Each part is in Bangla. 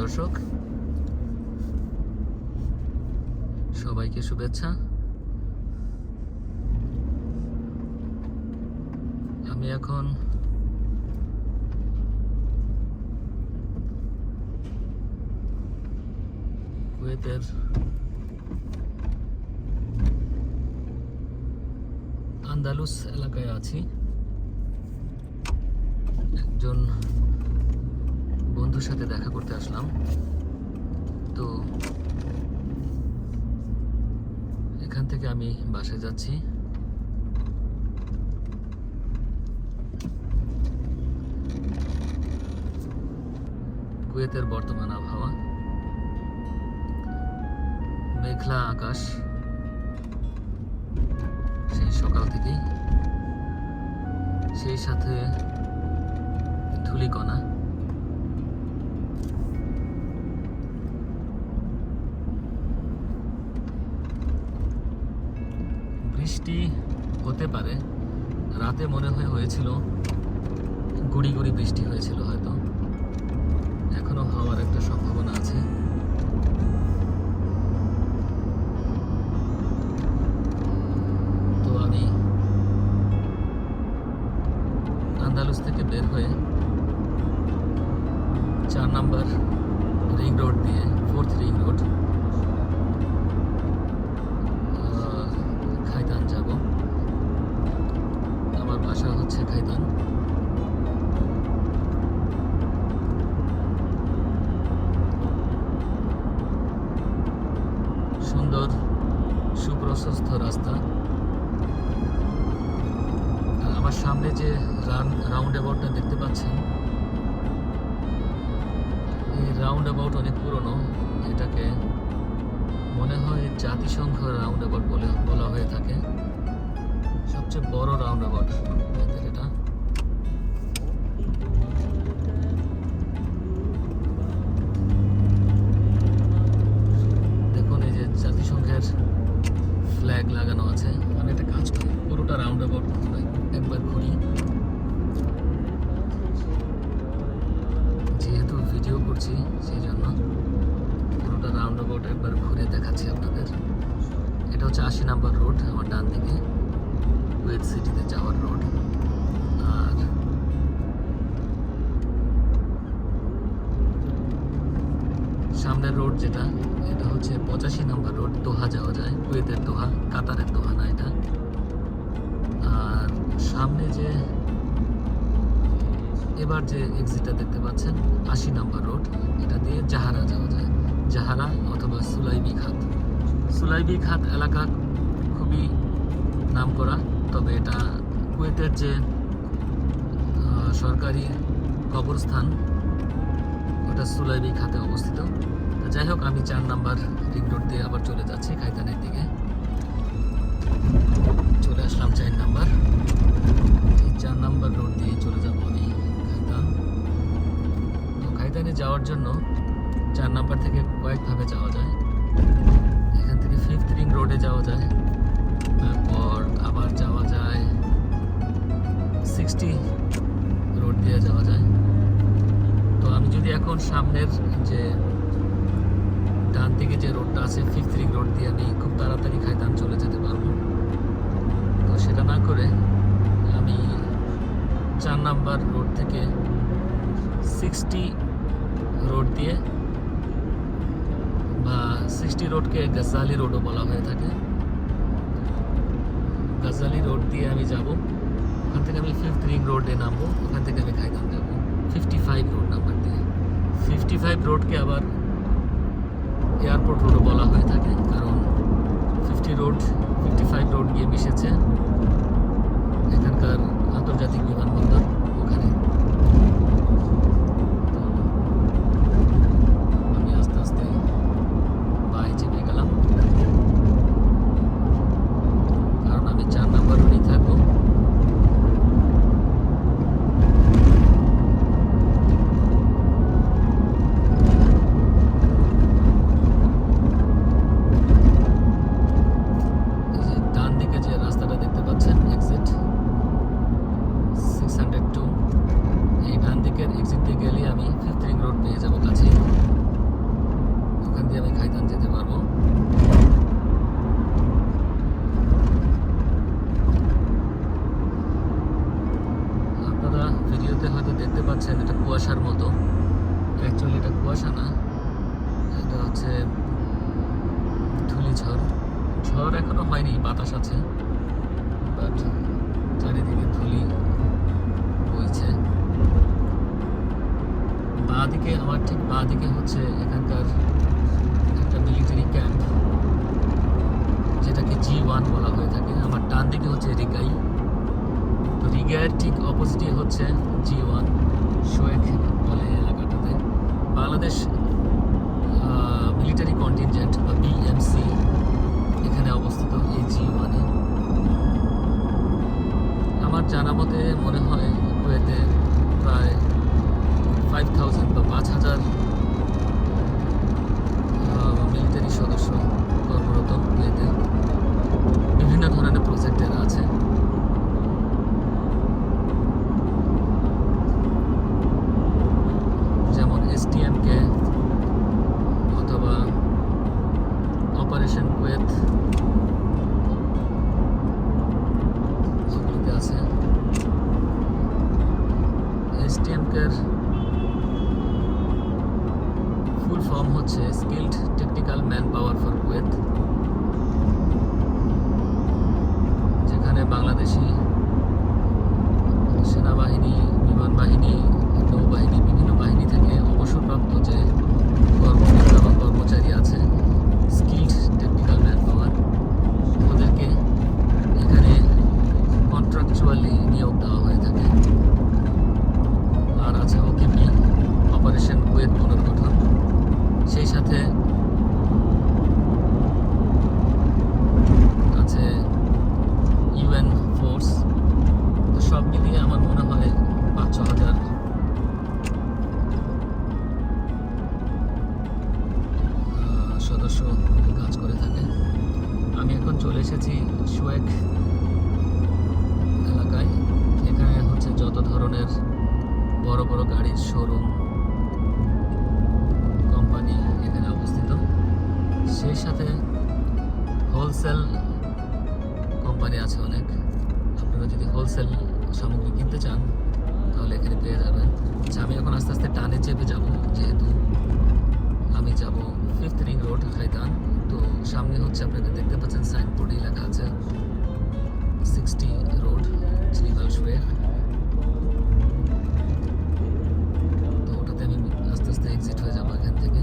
দর্শক। সবাইকে শুভেচ্ছা। আমি এখন আন্দালুস এলাকায় আছি। একজন বন্ধুর সাথে দেখা করতে আসলাম। তো এখান থেকে আমি বাসায় যাচ্ছি। কুয়েতের বর্তমান আবহাওয়া। মেঘলা আকাশ। সেই সকাল থেকেই। সেই সাথে ধুলিকণা। বৃষ্টি হতে পারে। রাতে মনে হয় হয়েছিল গুড়ি গুড়ি বৃষ্টি হয়েছিল হয়তো। সুপ্রশস্ত রাস্তা। আমার সামনে যে রান রাউন্ড অ্যাবাউটটা দেখতে পাচ্ছেন, এই রাউন্ড অ্যাবাউট অনেক পুরনো। এটাকে মনে হয় জাতিসংঘ রাউন্ড অ্যাবাউট বলে বলা হয়ে থাকে। সবচেয়ে বড় রাউন্ড অ্যাবাউট এটা। অ্যাবাউট একবার ঘুরি যেহেতু ভিডিও করছি, সেই জন্য পুরোটা রাউন্ড অ্যাবাউট একবার ঘুরে দেখাচ্ছি আপনাদের। এটা হচ্ছে আশি নাম্বার রোড আমার ডান দিকে কুয়েত সিটিতে যাওয়ার রোড আর সামনের রোড যেটা, এটা হচ্ছে পঁচাশি নাম্বার রোড দোহা যাওয়া যায়। কুয়েতের দোহা, কাতারের দোহা না এটা। সামনে যে এবার যে এক্সিটটা দেখতে পাচ্ছেন, আশি নাম্বার রোড এটা দিয়ে জাহারা যাওয়া যায়। জাহারা অথবা সুলাইবি খাত সুলাইবি খাত এলাকা খুবই নামকরা, তবে এটা কুয়েতের যে সরকারি কবরস্থান, ওটা সুলাইবি খাতে অবস্থিত। যাই হোক, আমি চার নাম্বার রিং রোড দিয়ে আবার চলে যাচ্ছি, খাইতানের দিকে। চলে আসলাম চার নাম্বার। চার নাম্বার রোড দিয়ে চলে যাব আমি খাইতান। তো খাইতানে যাওয়ার জন্য চার নাম্বার থেকে কয়েকভাবে যাওয়া যায়। এখান থেকে ফিফথ রিং রোডে যাওয়া যায়। তারপর আবার যাওয়া যায় সিক্সটি রোড দিয়ে যাওয়া যায়। তো আমি যদি এখন সামনের যে ডান দিকে যে রোডটা আছে ফিফথ রিং রোড দিয়ে আমি খুব তাড়াতাড়ি খাইতাম চলে যেতে পারব। তো সেটা না করে আমি চার নাম্বার রোড থেকে সিক্সটি রোড দিয়ে বা সিক্সটি রোডকে গাজালি রোডও বলা হয়ে থাকে। গাজালি রোড দিয়ে আমি যাব। ওখান থেকে আমি ফিফথ রিং রোডে নামবো। ওখান থেকে আমি খাইতাম যাব। ফিফটি ফাইভ রোড নাম্বার দিয়ে। ফিফটি ফাইভ রোডকে আবার এয়ারপোর্ট রোডও বলা হয়ে থাকে। কারণ fifty road fifty five road গিয়ে মিশেছে। এখানকার আন্তর্জাতিক বিমানবন্দর। হচ্ছে এটা কুয়াশার মতো। অ্যাকচুয়ালি এটা কুয়াশা না। এটা হচ্ছে ধুলি ঝড় ঝড় এখনও হয়নি, বাতাস আছে। বাট চারিদিকে ধুলি বইছে। বাঁদিকে, আমার ঠিক বাঁদিকে হচ্ছে এখানকার একটা মিলিটারি ক্যাম্প যেটাকে জি ওয়ান বলা হয়ে থাকে। আমার টান দিকে হচ্ছে রিগাই। তো রিগাইয়ের ঠিক অপোজিটই হচ্ছে জি ওয়ান শোয়েক বলে এলাকাটাতে। বাংলাদেশ মিলিটারি কন্টিনজেন্ট বা বিএমসি এখানে অবস্থিত এই জি ওয়ানে আমার জানা মতে মনে হয় কুয়েতে প্রায় ফাইভ থাউজেন্ড বা পাঁচ হাজার মিলিটারি সদস্য কর্মরত কুয়েতে। বিভিন্ন ধরনের প্রজেক্টের আছে। কন্ট্রাকচুয়ালি নিয়োগ দেওয়া হয়ে থাকে আর আছে ওকেপি অপারেশন কুয়েত পুনর্গঠন সেই সাথে শোরুম কোম্পানি এখানে অবস্থিত। সেই সাথে হোলসেল কোম্পানি আছে অনেক। আপনারা যদি হোলসেল সামগ্রী কিনতে চান, তাহলে এখানে পেয়ে যাবেন। আচ্ছা আমি এখন আস্তে আস্তে টানে চেপে যাব, যেহেতু আমি যাব ফিফথ রিং রোড খাইতান তো সামনে হচ্ছে আপনারা দেখতে পাচ্ছেন সাইনবোর্ডে লেখা আছে সিক্সটি রোড চিনিবাল শুয়ে আস্তে এক্সিট হয়ে যাব এখান থেকে।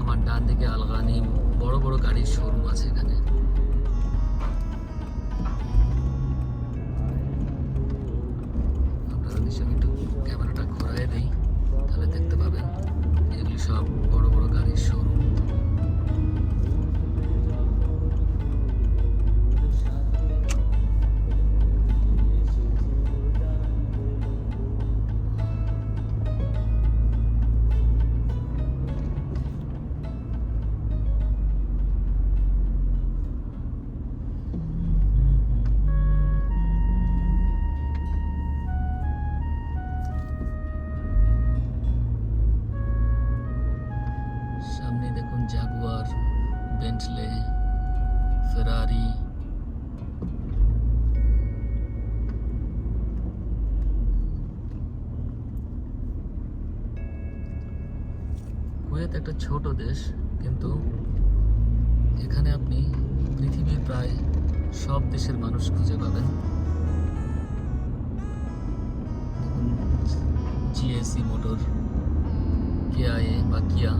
আমার ডান দিকে আলগানি বড় বড় গাড়ির শোরুম আছে এখানে। আপনারা নিশ্চয় আমি একটু ক্যামেরাটা ঘোরায় দিই, তাহলে দেখতে পাবেন। এগুলি সব বড় বড় গাড়ির শোরুম ছোট দেশ, কিন্তু এখানে আপনি পৃথিবীর প্রায় সব দেশের মানুষ খুঁজে পাবেন। জিএসি মোটর কেআইএ বা কিয়া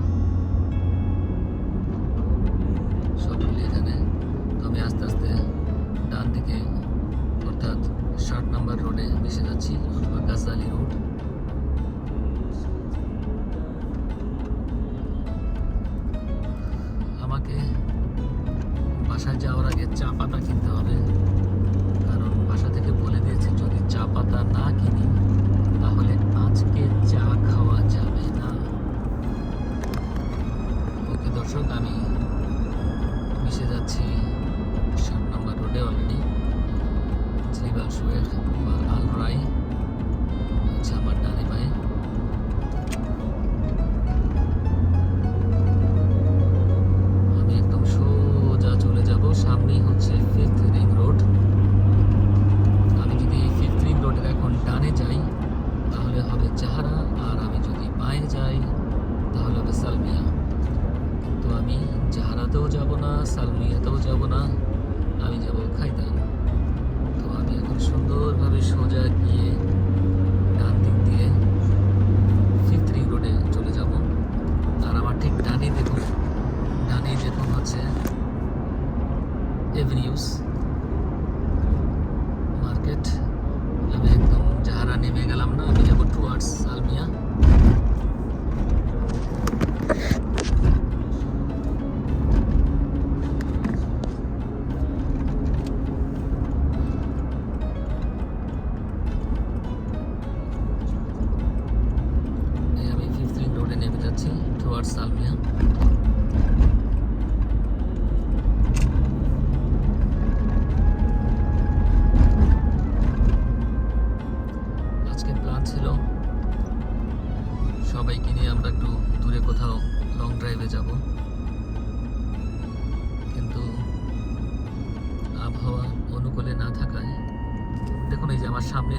আমি জাহারাতেও যাব না, সালমিয়াতেও যাব না, আমি যাব খাইতাম। তো আমি এখন সুন্দরভাবে সোজা গিয়ে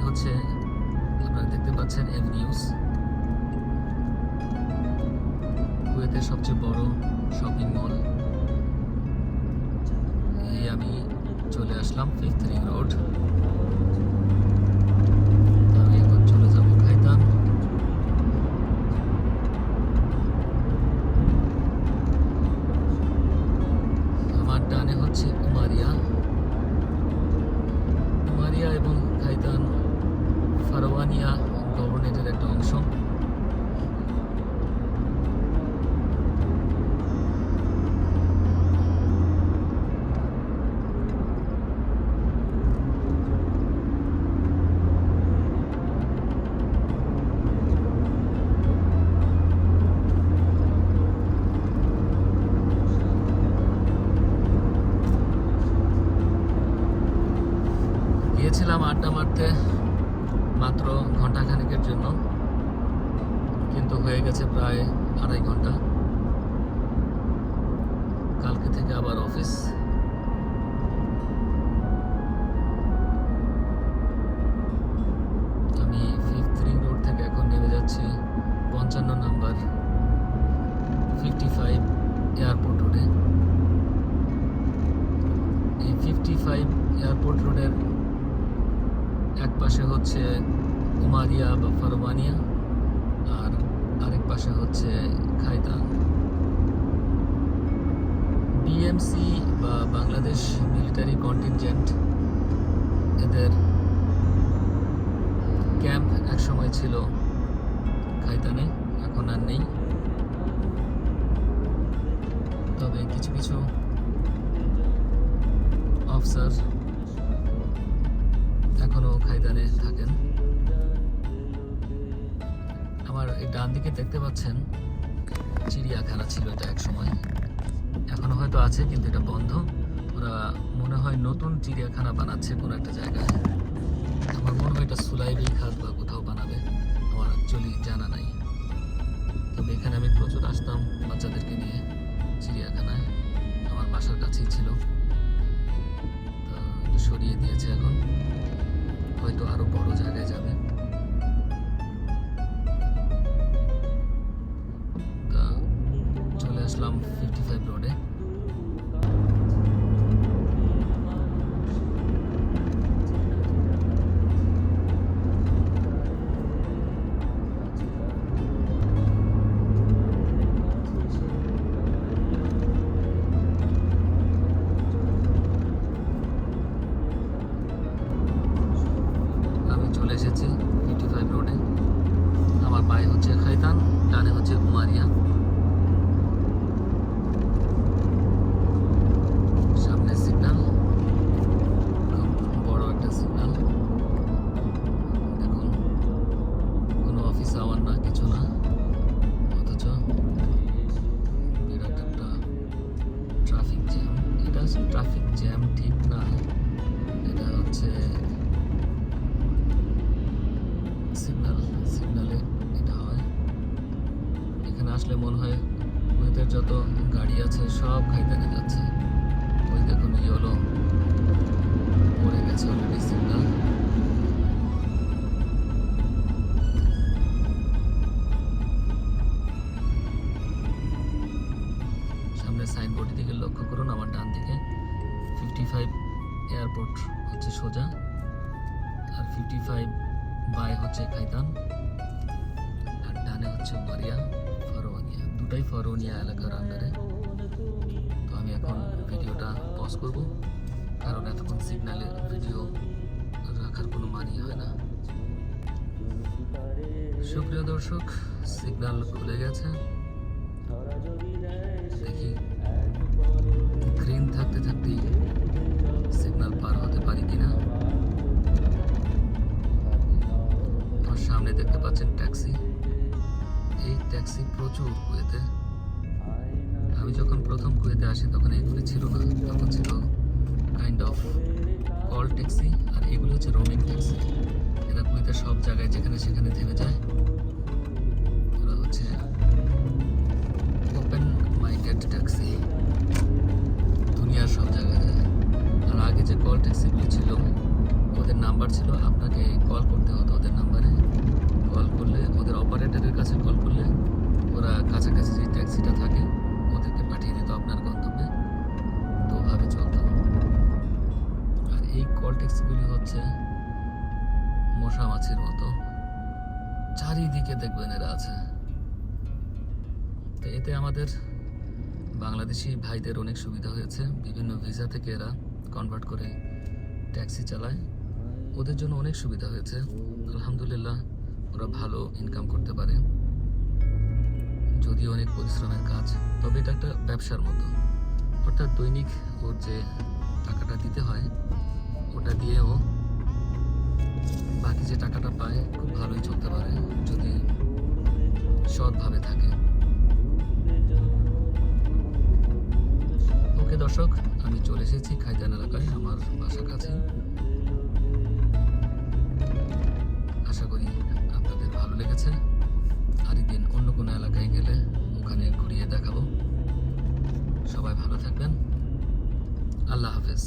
হচ্ছে, আপনারা দেখতে পাচ্ছেন এভিনিউস কুয়েতের সবচেয়ে বড় শপিং মল এই আমি চলে আসলাম ফিফথ রিং রোড আমি এখন চলে যাব খাইতাম আমার ডানে হচ্ছে উমারিয়া উমারিয়া এবং খাইতান ফারওয়ানিয়া গভর্নরেটের একটা অংশ গিয়েছিলাম আড্ডা মারতে মাত্র ঘণ্টা খানেকের জন্য কিন্তু হয়ে গেছে প্রায় আড়াই ঘণ্টা কালকে থেকে আবার অফিস আমি ফিফথ রিং রোড থেকে এখন নেমে যাচ্ছি, পঞ্চান্ন নাম্বার ফিফটি ফাইভ এয়ারপোর্ট রোডে এই ফিফটি ফাইভ এয়ারপোর্ট রোডের এক পাশে হচ্ছে উমারিয়া বা ফারমানিয়া, আর আরেক পাশে হচ্ছে খাইতান বিএমসি বা বাংলাদেশ মিলিটারি কন্টিনজেন্ট, এদের ক্যাম্প এক সময় ছিল খাইতানে এখন আর নেই। তবে কিছু কিছু অফিসার এখনও খাইদানে থাকেন। আমার এই ডান দিকে দেখতে পাচ্ছেন, চিড়িয়াখানা ছিল এটা এক সময়। এখনও হয়তো আছে, কিন্তু এটা বন্ধ। ওরা মনে হয় নতুন চিড়িয়াখানা বানাচ্ছে কোনো একটা জায়গায়। আমার মনে হয় এটা সুলাইবি খাত বা কোথাও বানাবে। আমার অ্যাকচুয়ালি জানা নাই। তবে এখানে আমি প্রচুর আসতাম বাচ্চাদেরকে নিয়ে চিড়িয়াখানায়। আমার বাসার কাছেই ছিল। সরিয়ে দিয়েছে এখন। হয়তো আরও বড় জায়গায় যাবে। এটা ট্রাফিক জ্যাম ঠিক না এটা হচ্ছে সিগন্যাল সিগন্যালে এটা হয়। এখানে আসলে মনে হয় ওদের যত গাড়ি আছে সব খাইতানে যাচ্ছে। ওই দেখুন ইয়েলো পড়ে গেছে অলরেডি সিগন্যাল এয়ারপোর্ট হচ্ছে সোজা, আর ফিফটি ফাইভ বাই হচ্ছে খাইতান, আর ডানে হচ্ছে উমারিয়া ফরওয়ানিয়া দুটাই ফরওয়ানিয়া এলাকার আন্ডারে তো আমি এখন ভিডিওটা পজ করব, কারণ এতক্ষণ সিগনালে ভিডিও রাখার কোনো মানি হয় না। সুপ্রিয় দর্শক সিগন্যাল খুলে গেছে। দেখি। গ্রিন থাকতে থাকতেই সিগন্যাল পার হতে পারি কিনা? আমার সামনে দেখতে পাচ্ছেন ট্যাক্সি। এই ট্যাক্সি প্রচুর কুয়েতে। আমি যখন প্রথম কুয়েতে আসি, তখন এগুলি ছিল না। তখন ছিল কাইন্ড অফ কল ট্যাক্সি আর এগুলো হচ্ছে রোমিং ট্যাক্সি এরা কুয়েতে সব জায়গায়, যেখানে সেখানে থেমে যায়। ওরা হচ্ছে ওপেন মাইন্ডেড ট্যাক্সি আগে যে কল ট্যাক্সিগুলো ছিল, ওদের নাম্বার ছিল, আপনাকে কল করতে হতো ওদের নাম্বারে কল করলে, ওদের অপারেটরের কাছে কল করলে, ওরা কাছাকাছি যে ট্যাক্সিটা থাকে, ওদেরকে পাঠিয়ে দিত আপনার গন্তব্যে। তো ওভাবে চলতো। আর এই কল ট্যাক্সিগুলি হচ্ছে মশা মাছির মতো। চারিদিকে দেখবেন এরা আছে। তো এতে আমাদের বাংলাদেশি ভাইদের অনেক সুবিধা হয়েছে। বিভিন্ন ভিসা থেকে এরা কনভার্ট করে ট্যাক্সি চালায়। ওদের জন্য অনেক সুবিধা হয়েছে। আলহামদুলিল্লাহ, ওরা ভালো ইনকাম করতে পারে। যদিও অনেক পরিশ্রমের কাজ, তবে এটা একটা ব্যবসার মতো। অর্থাৎ দৈনিক ওর যে টাকাটা দিতে হয়, ওটা দিয়েও বাকি যে টাকাটা পায়, খুব ভালোই চলতে পারে, যদি সৎভাবে থাকে। ওকে দর্শক, আমি চলে এসেছি খাইজান এলাকায়, আমার বাসা কাছে আশা করি আপনাদের ভালো লেগেছে। আরেকদিন অন্য কোনো এলাকায় গেলে ওখানে ঘুরিয়ে দেখাবো। সবাই ভালো থাকবেন। আল্লাহ হাফেজ।